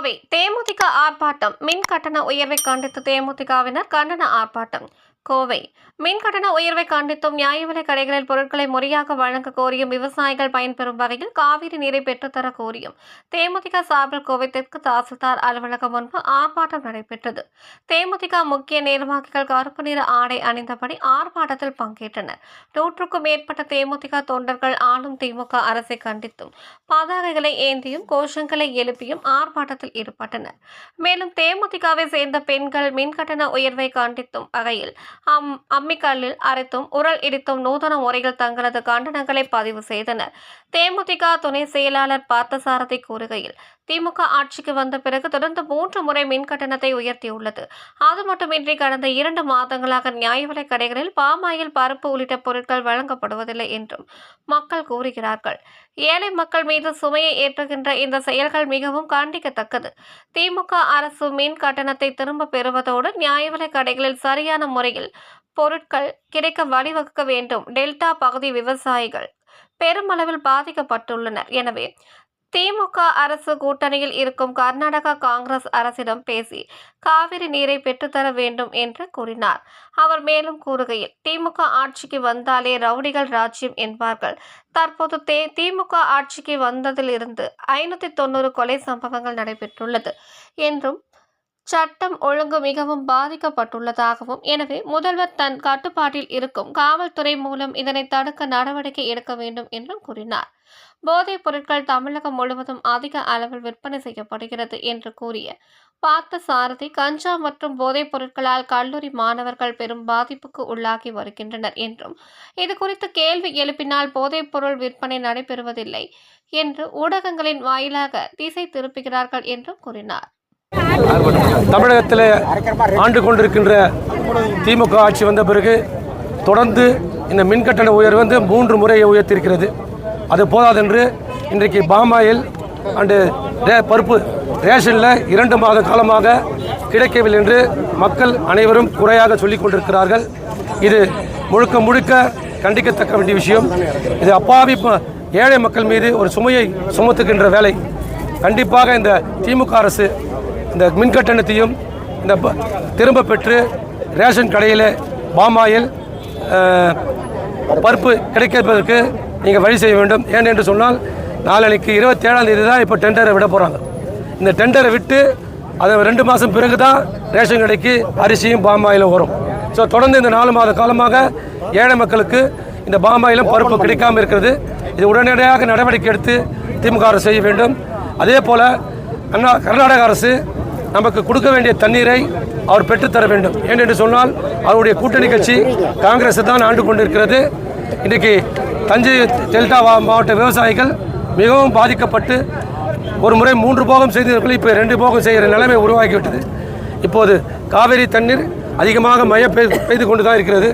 கோவை. தேமுதிக ஆர்ப்பாட்டம். மின் கட்டண உயர்வை கண்டித்து தேமுதிகவினர் கண்டன ஆர்ப்பாட்டம். கோவை. மின் கட்டண உயர்வை கண்டித்தும் நியாய விலை கடைகளில் பொருட்களை முறையாக வழங்க கோரியும் விவசாயிகள் பயன்பெறும் வகையில் காவிரி நீரை பெற்றுத்தர கோரியும். தேமுதிக சார்பில் கோவை தெற்கு தாசில்தார் அலுவலகம் முன்பு ஆர்ப்பாட்டம் நடைபெற்றது. தேமுதிக முக்கிய நிர்வாகிகள் கருப்பு நிற ஆடை அணிந்தபடி ஆர்ப்பாட்டத்தில் பங்கேற்றனர். நூற்றுக்கும் மேற்பட்ட தேமுதிக தொண்டர்கள் ஆளும் திமுக அரசை கண்டித்தும் பதாகைகளை ஏந்தியும் கோஷங்களை எழுப்பியும் ஆர்ப்பாட்டத்தில் ஈடுபட்டனர். மேலும் தேமுதிகவை சேர்ந்த பெண்கள் மின்கட்டண உயர்வை கண்டித்தும் வகையில் அம் அம்மிக்கல்லில் அரைத்தும் உரல் இடித்தும் நூதன முறையில் தங்களது கண்டனங்களை பதிவு செய்தனர். தேமுதிக துணை செயலாளர் பார்த்தசாரதி கூறுகையில் திமுக ஆட்சிக்கு வந்த பிறகு தொடர்ந்து மூன்று முறை மின் கட்டணத்தை உயர்த்தியுள்ளது. அது மட்டுமின்றி கடந்த இரண்டு மாதங்களாக நியாய விலை கடைகளில் பாமாயில் பருப்பு உள்ளிட்ட பொருட்கள் வழங்கப்படுவதில்லை என்றும் மக்கள் கூறுகிறார்கள். ஏழை மக்கள் மீது சுமையை ஏற்றுகின்ற இந்த செயல்கள் மிகவும் கண்டிக்கத்தக்கது. திமுக அரசு மின் கட்டணத்தை திரும்ப பெறுவதோடு நியாய விலை கடைகளில் சரியான முறையில் பொருட்கள் கிடைக்க வழிவகுக்க வேண்டும். டெல்டா பகுதி விவசாயிகள் பெருமளவில் பாதிக்கப்பட்டுள்ளனர். எனவே திமுக அரசு கூட்டணியில் இருக்கும் கர்நாடகா காங்கிரஸ் அரசிடம் பேசி காவிரி நீரை பெற்றுத்தர வேண்டும் என்று கூறினார். அவர் மேலும் கூறுகையில் திமுக ஆட்சிக்கு வந்தாலே ரவுடிகள் ராஜ்யம் என்பார்கள். தற்போது தே திமுக ஆட்சிக்கு வந்ததிலிருந்து ஐநூற்றி தொண்ணூறு கொலை சம்பவங்கள் நடைபெற்றுள்ளது என்றும் சட்டம் ஒழுங்கு மிகவும் பாதிக்கப்பட்டுள்ளதாகவும் எனவே முதல்வர் தன் கட்டுப்பாட்டில் இருக்கும் காவல்துறை மூலம் இதனை தடுக்க நடவடிக்கை எடுக்க வேண்டும் என்றும் கூறினார். போதைப் பொருட்கள் தமிழகம் முழுவதும் அதிக அளவில் விற்பனை செய்யப்படுகிறது என்று கூறிய பார்த்த சாரதி கஞ்சா மற்றும் போதைப் பொருட்களால் கல்லூரி மாணவர்கள் பெரும் பாதிப்புக்கு உள்ளாகி வருகின்றனர் என்றும் இது குறித்து கேள்வி எழுப்பினால் போதைப் பொருள் விற்பனை நடைபெறுவதில்லை என்று ஊடகங்களின் வாயிலாக திசை திருப்புகிறார்கள் என்றும் கூறினார். தமிழகத்தில் ஆண்டு கொண்டிருக்கின்ற திமுக ஆட்சி வந்த பிறகு தொடர்ந்து இந்த மின்கட்டண உயர்வு வந்து மூன்று முறையை உயர்த்திருக்கிறது அது போதாதென்று இன்றைக்கு பாமாயில் அண்டு ரே பருப்பு ரேஷனில் இரண்டு மாத காலமாக கிடைக்கவில்லை என்று மக்கள் அனைவரும் குறையாக சொல்லிக் கொண்டிருக்கிறார்கள். இது முழுக்க முழுக்க கண்டிக்கத்தக்க வேண்டிய விஷயம். இது அப்பாவி ஏழை மக்கள் மீது ஒரு சுமையை சுமத்துகின்ற வேலை. கண்டிப்பாக இந்த திமுக அரசு இந்த மின் கட்டணத்தையும் இந்த ப- திரும்ப பெற்று ரேஷன் கடையில் பாமாயில் பருப்பு கிடைப்பதற்கு நீங்கள் வழி செய்ய வேண்டும். ஏன் என்று சொன்னால் நாளைக்கு இருபத்தேழாம் தேதி தான் இப்போ டெண்டரை விட போகிறாங்க இந்த டெண்டரை விட்டு அதை ரெண்டு மாதம் பிறகு தான் ரேஷன் கடைக்கு அரிசியும் பாமாயிலும் வரும். ஸோ தொடர்ந்து இந்த நாலு மாத காலமாக ஏழை மக்களுக்கு இந்த பாமாயிலும் பருப்பு கிடைக்காம இருக்கிறது. இது உடனடியாக நடவடிக்கை எடுத்து திமுக அரசு செய்ய வேண்டும். அதே போல் கர்நாடக அரசு நமக்கு கொடுக்க வேண்டிய தண்ணீரை அவர் பெற்றுத்தர வேண்டும். ஏனென்று சொன்னால் அவருடைய கூட்டணி கட்சி காங்கிரஸ் தான் ஆண்டு கொண்டிருக்கிறது. இன்றைக்கு தஞ்சை டெல்டா மாவட்ட விவசாயிகள் மிகவும் பாதிக்கப்பட்டு ஒரு முறை மூன்று போகம் செய்தவர்கள் இப்போ ரெண்டு போகம் செய்கிற நிலைமை உருவாகிவிட்டது. இப்போது காவிரி தண்ணீர் அதிகமாக மழை பெய்து கொண்டு தான் இருக்கிறது.